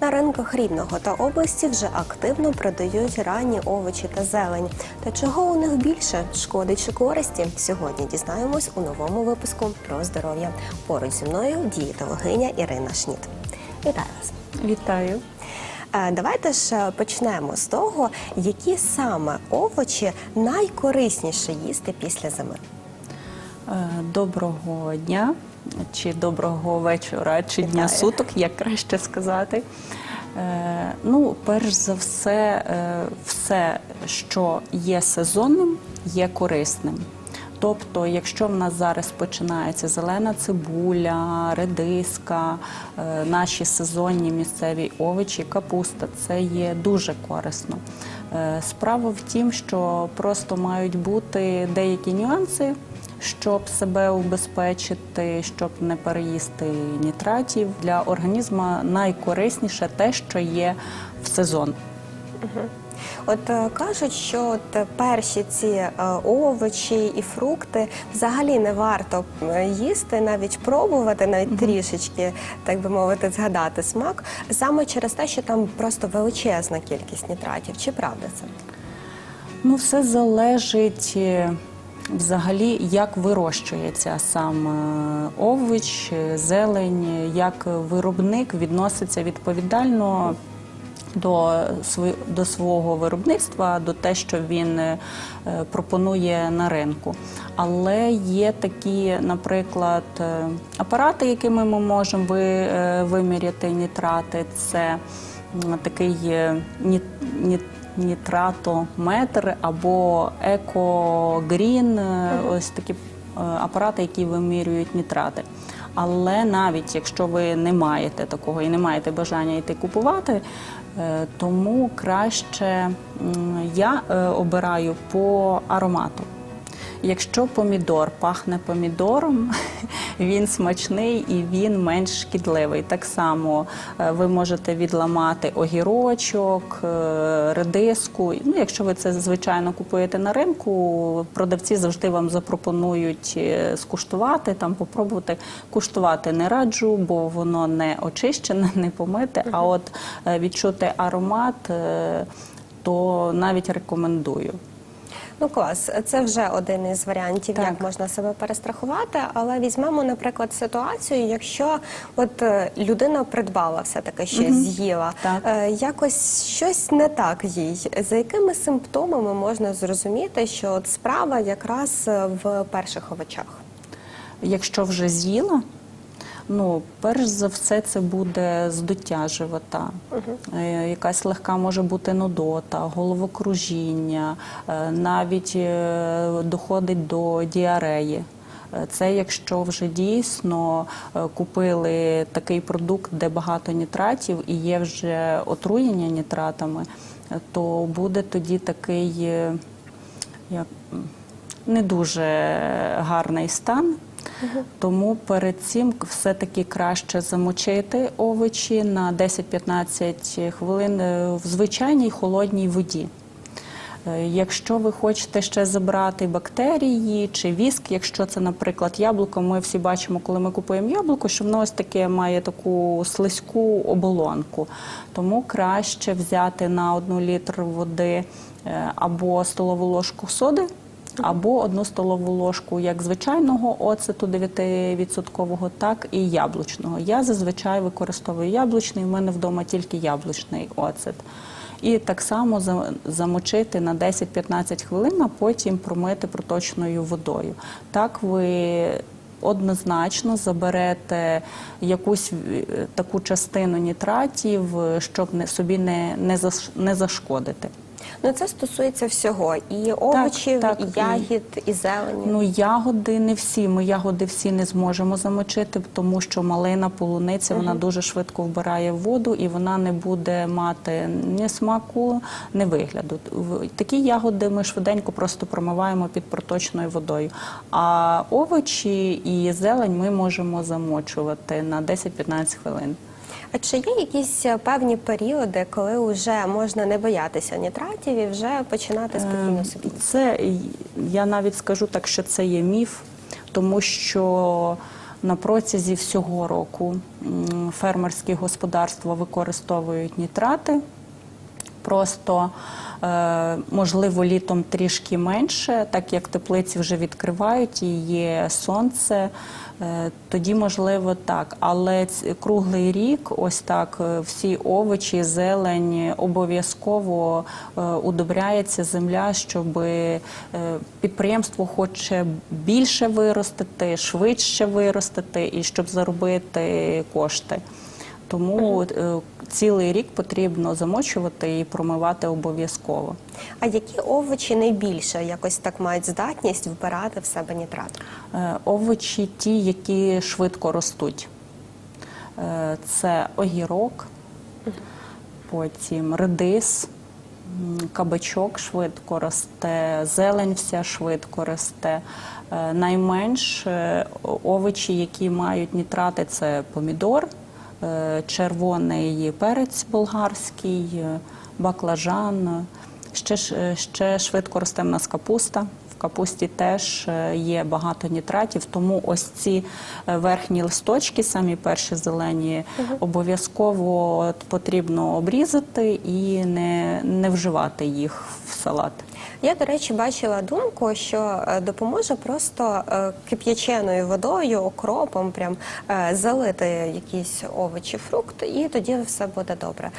На ринках Рівного та області вже активно продають ранні овочі та зелень. Та чого у них більше шкоди чи користі? Сьогодні дізнаємось у новому випуску про здоров'я. Поруч зі мною дієтологиня Ірина Шніт. Вітаю вас! Вітаю. Е, Давайте ж е, почнемо з того, які саме овочі найкорисніше їсти після зими. Е, Доброго дня чи доброго вечора, чи дня суток, як краще сказати. Ну, перш за все, все, що є сезонним, є корисним. Тобто, якщо в нас зараз починається зелена цибуля, редиска, е, наші сезонні місцеві овочі, капуста, це є дуже корисно. Е, Справа в тім, що просто мають бути деякі нюанси, щоб себе убезпечити, щоб не переїсти нітратів. Для організму найкорисніше те, що є в сезон. От е, кажуть, що от перші ці е, овочі і фрукти взагалі не варто е, їсти, навіть пробувати, навіть трішечки, так би мовити, згадати смак, саме через те, що там просто величезна кількість нітратів. Чи правда це? Ну, все залежить взагалі, як вирощується сам овоч, зелень, як виробник відноситься відповідально до, до свого виробництва, до те, що він е, пропонує на ринку. Але є такі, наприклад, е, апарати, якими ми можемо е, виміряти нітрати. Це такий ні- ні- нітратометр або екогрін, ось такі апарати, які вимірюють нітрати. Але навіть якщо ви не маєте такого і не маєте бажання йти купувати, тому краще я е, обираю по аромату. Якщо помідор пахне помідором, він смачний і він менш шкідливий. Так само е, ви можете відламати огірочок, е, редиску. Ну, якщо ви це звичайно купуєте на ринку, продавці завжди вам запропонують е, скуштувати, там попробувати. Куштувати не раджу, бо воно не очищене, не помите. А от відчути аромат, то навіть рекомендую. Ну клас, це вже один із варіантів, Так. як можна себе перестрахувати. Але візьмемо, наприклад, ситуацію, якщо от е, людина придбала все таки щось, з'їла, Так. е, якось щось не так їй. За якими симптомами можна зрозуміти, що от справа якраз е, в перших овочах? Якщо вже з'їла, ну перш за все це буде здуття живота. Е, Якась легка може бути нудота, головокружіння, е, навіть е, доходить до діареї. Це якщо вже дійсно купили такий продукт, де багато нітратів і є вже отруєння нітратами, то буде тоді такий як, не дуже гарний стан. Тому перед цим все-таки краще замочити овочі на 10-15 хвилин е, в звичайній холодній воді. Е, Якщо ви хочете ще забрати бактерії чи віск, якщо це, наприклад, яблуко, ми всі бачимо, коли ми купуємо яблуко, що воно ось таке має таку слизьку оболонку. Тому краще взяти на одну літр води е, або столову ложку соди, або одну столову ложку як звичайного оцету 9%, так і яблучного. Я зазвичай використовую яблучний, у мене вдома тільки яблучний оцет. І так само замочити на 10-15 хвилин, а потім промити проточною водою. Так ви однозначно заберете якусь е, таку частину нітратів, е, щоб собі не, не зашкодити. Ну це стосується всього і овочів, так, і і- ягід, і зелені. Ну, ягоди не всі. Ми ягоди всі не зможемо замочити, тому що малина, полуниця, вона дуже швидко вбирає воду і вона не буде мати ні смаку, ні вигляду. Такі ягоди ми швиденько просто промиваємо під проточною водою. А овочі і зелень ми можемо замочувати на 10-15 хвилин. А чи є якісь е, певні періоди, коли вже можна не боятися нітратів і вже починати спокійно собі? Це я навіть скажу так, що це є міф, тому що на протязі всього року фермерські господарства використовують нітрати. Просто можливо літом трішки менше, так як теплиці вже відкривають і є сонце. е, Тоді можливо так, але круглий рік, ось так, е, всі овочі, зелень обов'язково е, удобряється земля, щоб е, підприємство хоче більше виростити, швидше виростити і щоб заробити кошти. Тому е, цілий рік потрібно замочувати і промивати обов'язково. А які овочі найбільше якось так мають здатність вбирати в себе нітрат? Е, Овочі ті, які швидко ростуть. Е, Це огірок, потім редис, кабачок швидко росте, зелень вся швидко росте. Е, Найменш овочі, які мають нітрати, це помідор, червоний перець болгарський, е, баклажан. Ще, е, ще швидко росте в нас капуста. В капусті теж е, є багато нітратів, тому ось ці е, верхні листочки, самі перші зелені, обов'язково потрібно обрізати і не, не вживати їх в салат. Я, до речі, бачила думку, що е, допоможе просто е, кип'яченою водою, окропом, прям е, залити якісь овочі, фрукт, і тоді все буде добре.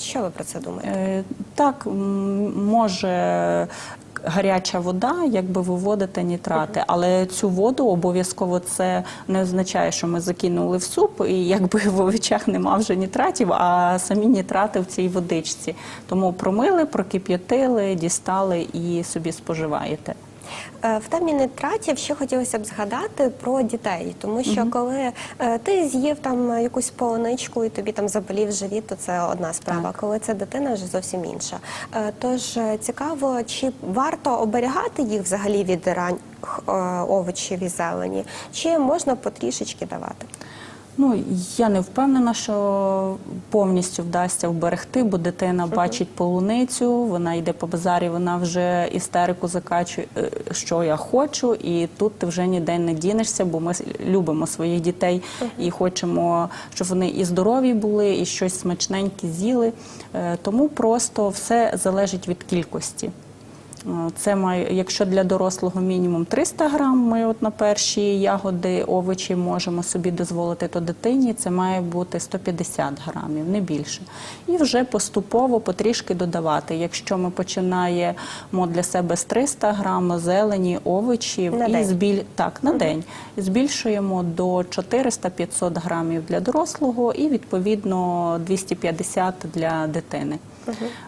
Що ви про це думаєте? Так, може гаряча вода, якби виводити нітрати, але цю воду обов'язково це не означає, що ми закинули в суп, і якби в овочах нема вже нітратів, а самі нітрати в цій водичці. Тому промили, прокип'ятили, дістали і собі споживаєте. Е, В темі нитратів ще хотілося б згадати про дітей, тому що коли е, ти з'їв там якусь полоничку і тобі там заболів живіт, то це одна справа. Так. Коли це дитина, вже зовсім інша. Е, Тож цікаво, чи варто оберігати їх взагалі від рань овочів і зелені, чи можна потрішечки давати? Ну я не впевнена, що повністю вдасться вберегти, бо дитина бачить полуницю, вона йде по базарі, вона вже істерику закачує, е, що я хочу, і тут ти вже ніде не дінешся, бо ми любимо своїх дітей і хочемо, щоб вони і здорові були, і щось смачненьке з'їли. Е, Тому просто все залежить від кількості. Е, Це має, якщо для дорослого мінімум 300 грам, ми от на перші ягоди, овочі можемо собі дозволити, то дитині це має бути 150 грамів, не більше. І вже поступово потрішки додавати. Якщо ми починаємо для себе з 300 грам зелені, овочів На і день. збіль... так, на день. Збільшуємо до 400-500 грамів для дорослого і відповідно 250 для дитини.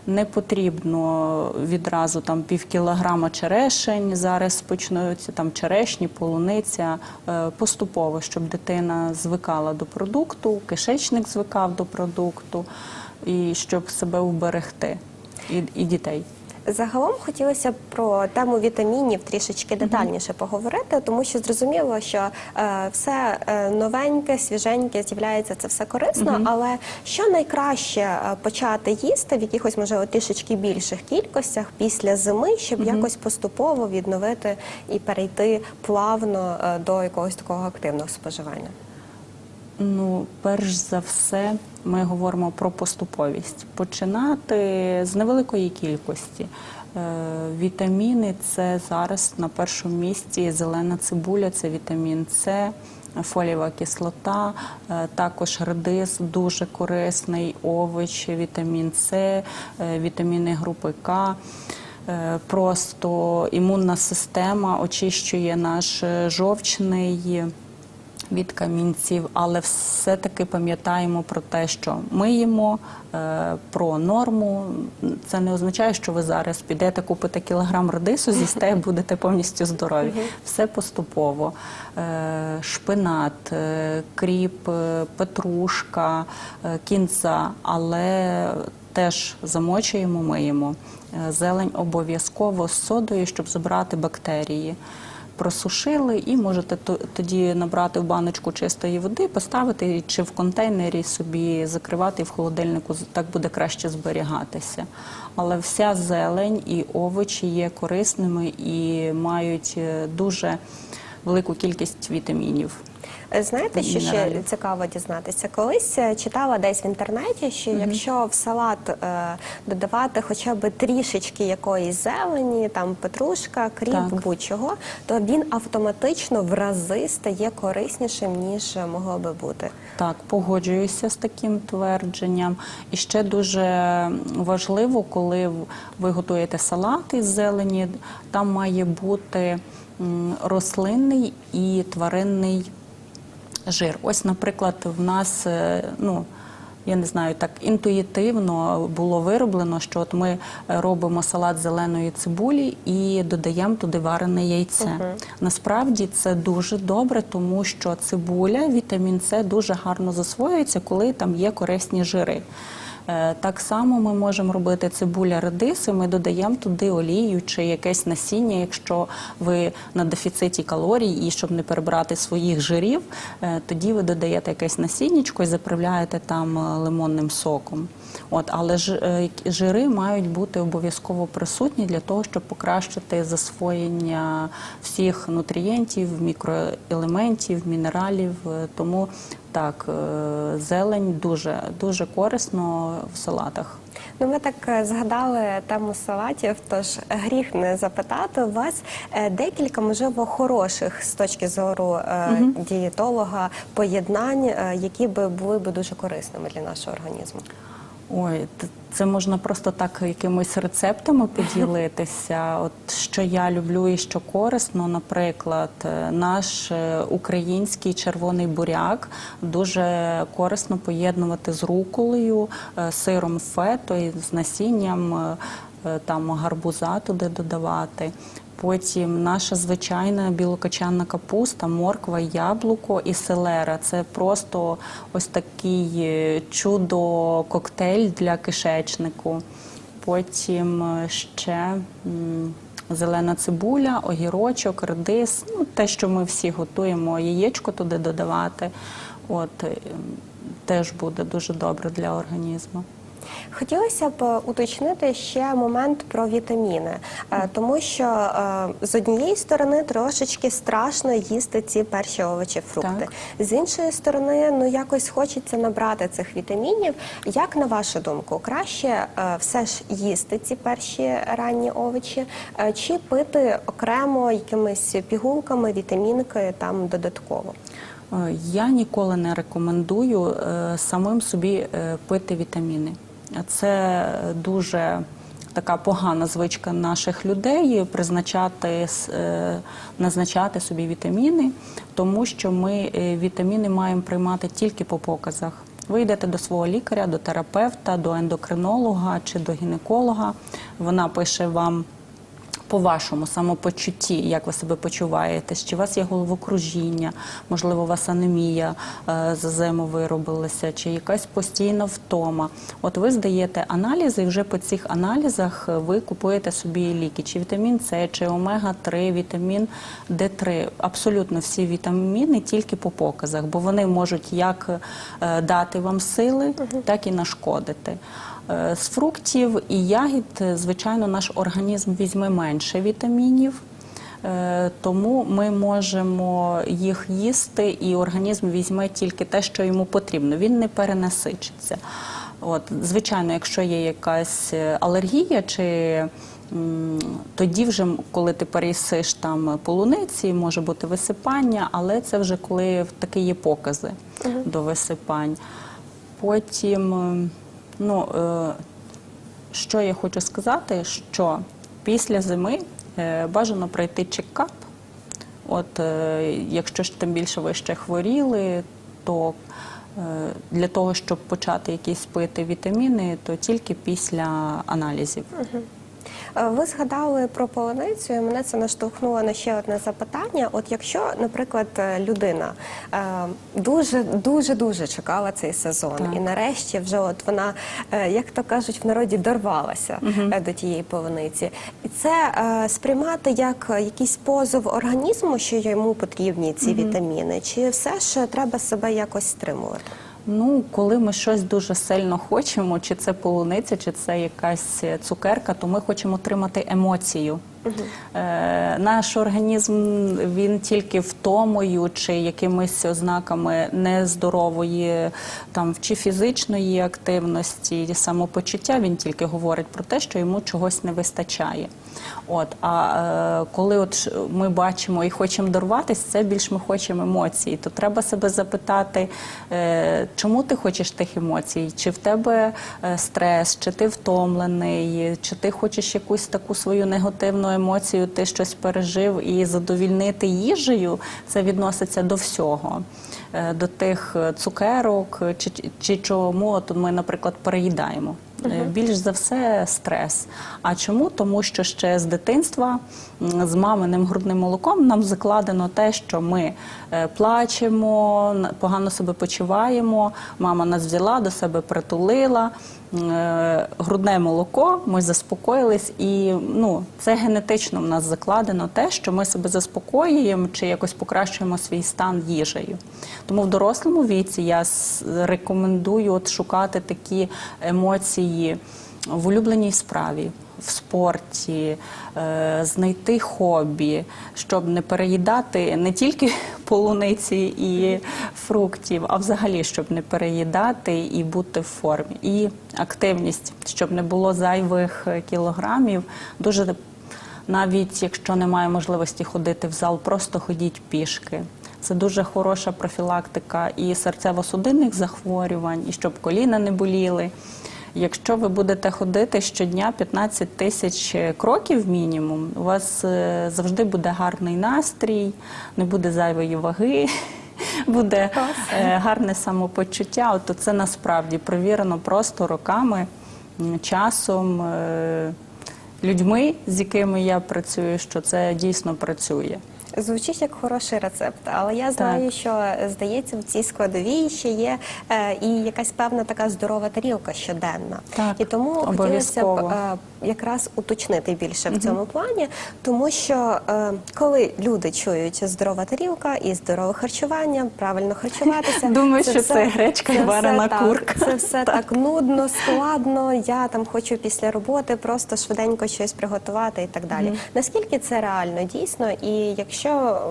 Не потрібно відразу там пів кілограма черешень. Зараз почнуться там черешні, полуниця е, поступово, щоб дитина звикала до продукту, кишечник звикав до продукту, і щоб себе уберегти і, і дітей. Загалом хотілося б про тему вітамінів трішечки детальніше поговорити, тому що зрозуміло, що е, все е, новеньке, свіженьке з'являється, це все корисно. Але що найкраще е, почати їсти в якихось можливо трішечки більших кількостях після зими, щоб якось поступово відновити і перейти плавно е, до якогось такого активного споживання? Ну, перш за все, ми говоримо про поступовість. Починати з невеликої кількості. Е, Вітаміни це зараз на першому місці зелена цибуля, це вітамін С, фолієва кислота, е, також редис дуже корисний, овоч, вітамін С, е, вітаміни групи К. Просто імунна система очищує наш жовчний від камінців, але все-таки пам'ятаємо про те, що ми їмо е, про норму. Це не означає, що ви зараз підете купите кілограм редису, з'їсте і будете повністю здорові. Все поступово. Е, Шпинат, е, кріп, петрушка, кінза, але теж замочуємо, миємо. Зелень обов'язково з содою, щоб забрати бактерії. Просушили, і можете тоді набрати в баночку чистої води, поставити чи в контейнері собі закривати в холодильнику так буде краще зберігатися. Але вся зелень і овочі є корисними і мають е, дуже велику кількість вітамінів. Е, Знаєте, що ще Мінералів. цікаво дізнатися? Колись е, читала десь в інтернеті, що якщо в салат е, додавати хоча б трішечки якоїсь зелені, там петрушка, кріп, Так. будь-чого, то він автоматично в рази стає кориснішим ніж могло би бути. Так, погоджуюся з таким твердженням. І ще дуже важливо, коли в- ви готуєте салат із зелені, там має бути м, рослинний і тваринний жир. Ось, наприклад, в нас, е, ну. Я не знаю, так інтуїтивно було вироблено, що от ми робимо салат зеленої цибулі і додаємо туди варене яйце. Насправді це дуже добре, тому що цибуля, вітамін С дуже гарно засвоюється, коли там є корисні жири. Е, Так само ми можемо робити цибуля редиси. Ми додаємо туди олію чи якесь насіння, якщо ви на дефіциті калорій і щоб не перебрати своїх жирів, е, тоді ви додаєте якесь насіннячко і заправляєте там е, лимонним соком. От, але ж жири мають бути обов'язково присутні для того, щоб покращити засвоєння всіх нутрієнтів, мікроелементів, мінералів. Тому так, е, зелень дуже дуже корисно в салатах. Ну, ми так е, згадали тему салатів, тож гріх не запитати у вас е, декілька, можливо, хороших з точки зору угу. дієтолога поєднань, які би були б дуже корисними для нашого організму. Ой, це можна просто так якимось рецептами поділитися. От що я люблю і що корисно, наприклад, е, наш е, український червоний буряк дуже корисно поєднувати з руколею, е, сиром фето з насінням там гарбуза туди додавати. Потім наша звичайна білокачанна капуста, морква, яблуко і селера. Це просто ось такий е, чудо-коктейль для кишечнику. Потім е, ще зелена цибуля, огірочок, редис, ну, те, що ми всі готуємо, яєчко туди додавати. От, е, теж буде дуже добре для організму. Хотілося б уточнити ще момент про вітаміни, Е, тому що е, з однієї сторони трошечки страшно їсти ці перші овочі, фрукти. З іншої сторони, ну якось хочеться набрати цих вітамінів. Як на вашу думку, краще е, все ж їсти ці перші ранні овочі, чи пити окремо якимись пігулками, вітамінки там додатково? Я ніколи не рекомендую самим собі пити вітаміни. Це дуже така погана звичка наших людей призначати, е, назначати собі вітаміни, тому що ми е, вітаміни маємо приймати тільки по показах. Ви йдете до свого лікаря, до терапевта, до ендокринолога чи до гінеколога. Вона пише вам по вашому самопочутті, як ви себе почуваєте, чи у вас є головокружіння, можливо, у вас анемія е, за зиму виробилася, чи якась постійна втома. От ви здаєте аналізи, і вже по цих аналізах ви купуєте собі ліки, чи вітамін С, чи омега-3, вітамін Д3. Абсолютно всі вітаміни тільки по показах, бо вони можуть як е, дати вам сили, так і нашкодити. Е, З фруктів і ягід, е, звичайно, наш організм візьме менше вітамінів. Е, Тому ми можемо їх їсти, і організм візьме тільки те, що йому потрібно. Він не перенасичиться. От, звичайно, якщо є якась алергія, чи тоді вже, коли ти переїсиш там полуниці, може бути висипання, але це вже коли такі є покази до висипань. Потім, ну, е, що я хочу сказати, що після зими е, бажано пройти чекап. От е, якщо ж тим більше ви ще хворіли, то для того, щоб почати якісь пити вітаміни, то тільки після аналізів. Е, Ви згадали про полуницю, і мене це наштовхнуло на ще одне запитання. От якщо, наприклад, е, людина е, дуже дуже дуже чекала цей сезон, Так. і нарешті вже от вона, як то кажуть, в народі дорвалася е, до тієї полуниці, і це сприймати як якийсь позов організму, що йому потрібні ці вітаміни, чи все ж треба себе якось стримувати? Ну, коли ми щось дуже сильно хочемо, чи це полуниця, чи це якась цукерка, то ми хочемо отримати емоцію. Е, наш організм він тільки втомою чи якимись ознаками нездорової там чи фізичної активності, самопочуття. Він тільки говорить про те, що йому чогось не вистачає. От а е, коли от ми бачимо і хочемо дорватись, це більш ми хочемо емоцій. То треба себе запитати, е, чому ти хочеш тих емоцій? Чи в тебе е, стрес, чи ти втомлений, чи ти хочеш якусь таку свою негативну емоцію, ти щось пережив і задовільнити їжею, це відноситься до всього. Е, До тих е, цукерок е, чи, чи чому от ми, наприклад, переїдаємо. Більш за все стрес. А чому? Тому що ще з дитинства з маминим грудним молоком нам закладено те, що ми плачемо, погано себе почуваємо. Мама нас взяла до себе притулила. Е, Грудне молоко, ми заспокоїлись, і ну це генетично в нас закладено те, що ми себе заспокоюємо чи якось покращуємо свій стан їжею. Тому в дорослому віці я рекомендую от шукати такі емоції в улюбленій справі, в спорті, е, знайти хобі, щоб не переїдати не тільки полуниці і фруктів, а взагалі, щоб не переїдати і бути в формі. І активність, щоб не було зайвих е, кілограмів. Дуже навіть якщо немає можливості ходити в зал, просто ходіть пішки. Це дуже хороша профілактика і серцево-судинних захворювань, і щоб коліна не боліли. Якщо ви будете ходити щодня 15 тисяч кроків мінімум, у вас е, завжди буде гарний настрій, не буде зайвої ваги, буде е, гарне самопочуття. От це насправді провірено просто роками, часом, е, людьми, з якими я працюю, що це дійсно працює. Звучить як хороший рецепт, але я знаю, що е, здається, в цій складовій ще є е, і якась певна така здорова тарілка щоденна. Так, і тому хотілося б е, якраз уточнити більше в цьому плані, тому що е, коли люди чують здорова тарілка і здорове харчування, правильно харчуватися, Думаю, що це гречка і все варена так, курка. Це все так нудно, складно. Я там хочу після роботи просто швиденько щось приготувати і так далі. Наскільки це реально дійсно? І якщо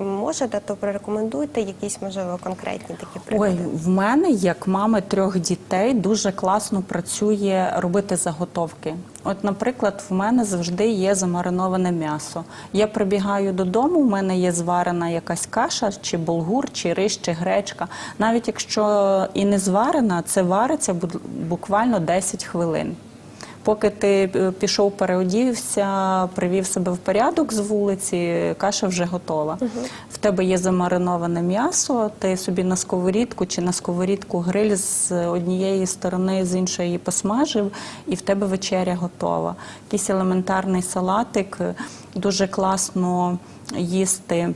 можете, то порекомендуйте якісь можливо конкретні такі приклади. Ой, в мене, як мами трьох дітей, дуже класно працює робити заготовки. От, наприклад, в мене завжди є замариноване м'ясо. Я прибігаю додому, в мене є зварена якась каша, чи булгур, чи рис, чи гречка. Навіть якщо і не зварена, це вариться буквально 10 хвилин. Поки ти е, пішов, переодівся, привів себе в порядок з вулиці, каша вже готова. В тебе є замариноване м'ясо, ти собі на сковорідку чи на сковорідку гриль з однієї сторони, з іншої її посмажив, і в тебе вечеря готова. Якийсь елементарний салатик, е, дуже класно їсти.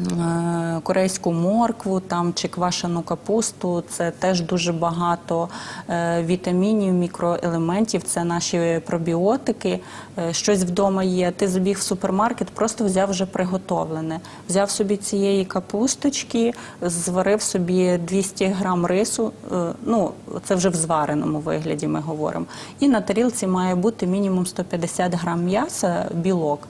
Е, корейську моркву там чи квашену капусту. Це теж дуже багато е, вітамінів, мікроелементів. Це наші пробіотики. Е, Щось вдома є. Ти забіг в супермаркет, просто взяв вже приготовлене. Взяв собі цієї капусточки, зварив собі 200 грам рису. Ну це вже в звареному вигляді. Ми говоримо. І на тарілці має бути мінімум 150 грам м'яса, білок.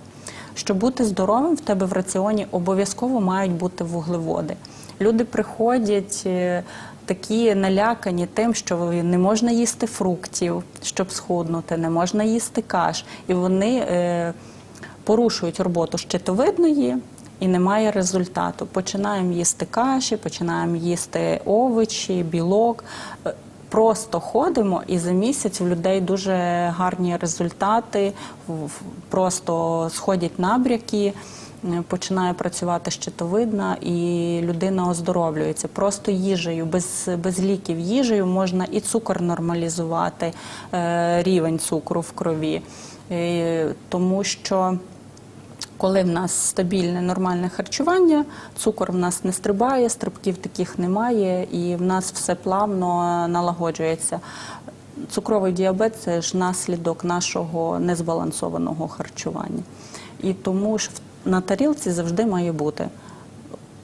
Щоб бути здоровим, в тебе в раціоні обов'язково мають бути вуглеводи. Люди приходять е, такі налякані тим, що не можна їсти фруктів, щоб схуднути, не можна їсти каш. І вони е, порушують роботу щитовидної. І немає результату. Починаємо їсти каші, починаємо їсти овочі, білок. Просто ходимо, і за місяць у людей дуже гарні результати. Просто сходять набряки, е, починає працювати щитовидна, і людина оздоровлюється. Просто їжею, без, без ліків їжею можна і цукор нормалізувати, е, рівень цукру в крові. Е, Тому що коли в нас стабільне нормальне харчування, цукор в нас не стрибає, стрибків таких немає, і в нас все плавно налагоджується. Цукровий діабет це ж наслідок нашого незбалансованого харчування. І тому ж на тарілці завжди має бути.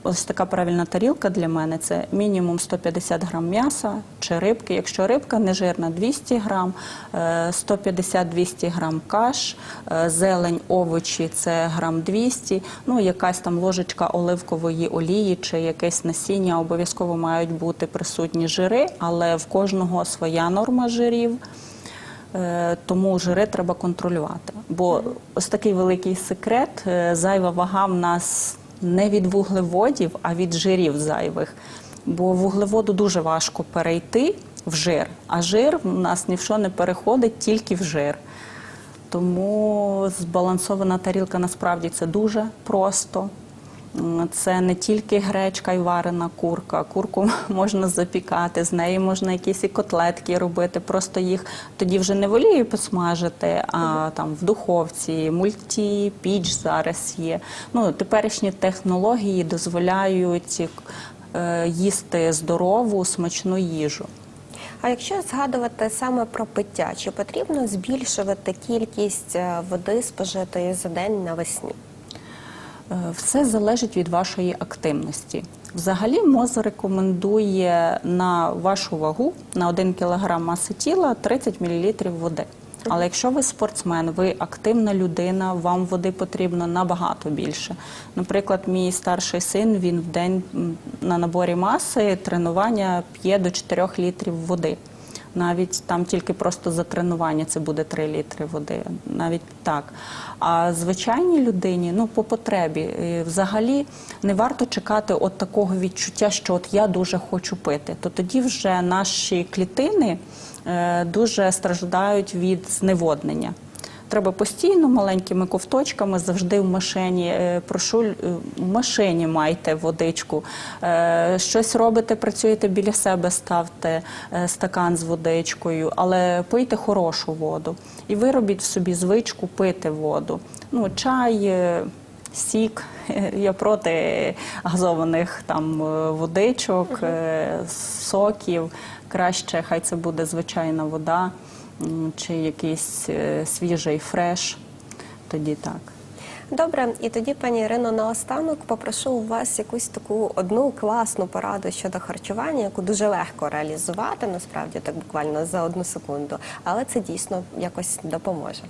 Ось така правильна тарілка для мене це мінімум 150 грам м'яса чи рибки. Якщо рибка нежирна 200 грам, е, 150-200 грам каш, е, зелень, овочі це грам 200, ну якась там ложечка оливкової олії чи якесь насіння. Обов'язково мають бути присутні жири, але в кожного своя норма жирів. Е, Тому жири треба контролювати. Бо ось такий великий секрет: е, зайва вага в нас не від вуглеводів, а від жирів зайвих. Бо вуглеводу дуже важко перейти в жир, а жир в нас ні в що не переходить, тільки в жир. Тому збалансована тарілка насправді це дуже просто. Це не тільки гречка і варена курка. Курку можна запікати, з неї можна якісь і котлетки робити. Просто їх тоді вже не в олії посмажити, а там в духовці, мульті, піч зараз є. Ну, теперішні технології дозволяють е, їсти здорову, смачну їжу. А якщо згадувати саме про пиття, чи потрібно збільшувати кількість е, води спожитої за день навесні? Е, Все залежить від вашої активності. Взагалі МОЗ рекомендує на вашу вагу на 1 кг маси тіла 30 мл води. Але якщо ви спортсмен, ви активна людина, вам води потрібно набагато більше. Наприклад, мій старший син він в день на наборі маси тренування п'є до 4 літрів води. Навіть там тільки просто за тренування це буде 3 літри води, навіть так. А звичайній людині, ну по потребі, е, взагалі не варто чекати от такого відчуття, що от я дуже хочу пити. То тоді вже наші клітини е, дуже страждають від зневоднення. Треба постійно маленькими ковточками завжди в машині. е, Прошу е, в машині майте водичку. Е, Щось робите, працюєте біля себе, ставте стакан з водичкою, але пийте хорошу воду. І виробіть в собі звичку пити воду. Ну, чай. Сік, я проти газованих там водичок, соків. Краще, хай це буде звичайна вода чи якийсь е, свіжий фреш. Тоді так. Добре, і тоді, пані Ірино, наостанок попрошу у вас якусь таку одну класну пораду щодо харчування, яку дуже легко реалізувати, насправді так буквально за одну секунду, але це дійсно якось допоможе.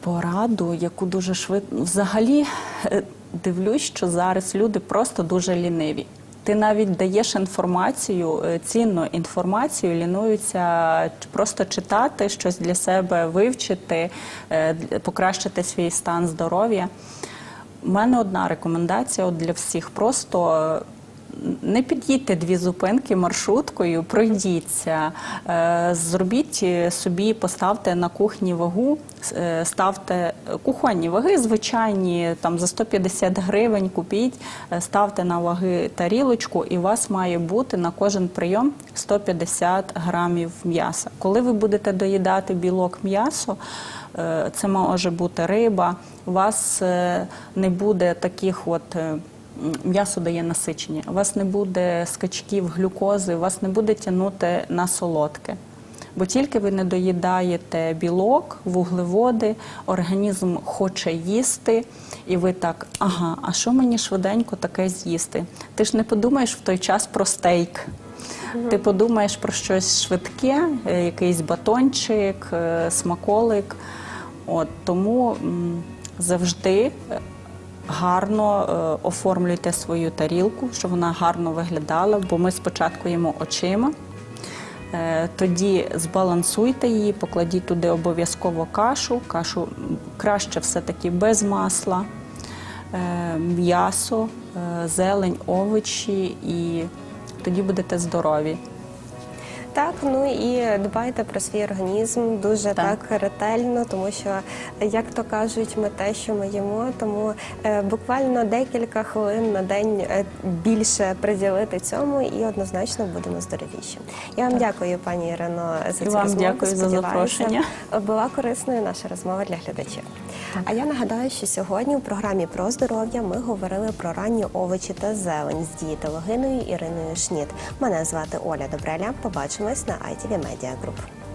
Пораду, яку дуже швидко взагалі е, дивлюсь, що зараз люди просто дуже ліниві. Ти навіть даєш інформацію, е, цінну інформацію, лінуються просто читати, щось для себе вивчити, е, покращити свій стан здоров'я. У мене одна рекомендація для всіх: просто е, не під'їдьте дві зупинки маршруткою, пройдіться, е, зробіть собі, поставте на кухні вагу, е, ставте кухонні ваги, звичайні, там за 150 гривень купіть, е, ставте на ваги тарілочку, і у вас має бути на кожен прийом 150 грамів м'яса. Коли ви будете доїдати білок м'ясо, це може бути риба, у вас не буде таких от. М'ясо дає насичення, у вас не буде скачків глюкози, у вас не буде тягнути на солодке. Бо тільки ви не доїдаєте білок, вуглеводи, організм хоче їсти, і ви так, ага, а що мені швиденько таке з'їсти? Ти ж не подумаєш в той час про стейк. Ти подумаєш про щось швидке, е, якийсь батончик, е, смаколик. От, тому завжди е, гарно е, оформлюйте свою тарілку, щоб вона гарно виглядала, бо ми спочатку їмо очима. Е, Тоді збалансуйте її, покладіть туди обов'язково кашу. Кашу краще все-таки без масла, е, м'ясо, зелень, овочі, і тоді будете здорові. Так, ну і дбайте про свій організм дуже так, Так. ретельно, тому що, як то кажуть, ми те, що ми їмо, тому е, буквально декілька хвилин на день е, більше приділити цьому, і однозначно будемо здоровіші. Я вам дякую, пані Ірино, за І цю вам розмову. дякую за Сподіваюся, запрошення. Була корисною наша розмова для глядачів. А я нагадаю, що сьогодні у програмі про здоров'я ми говорили про ранні овочі та зелень з дієтологиною Іриною Шніт. Мене звати Оля Добреля. Побачимось на ITV Media Group.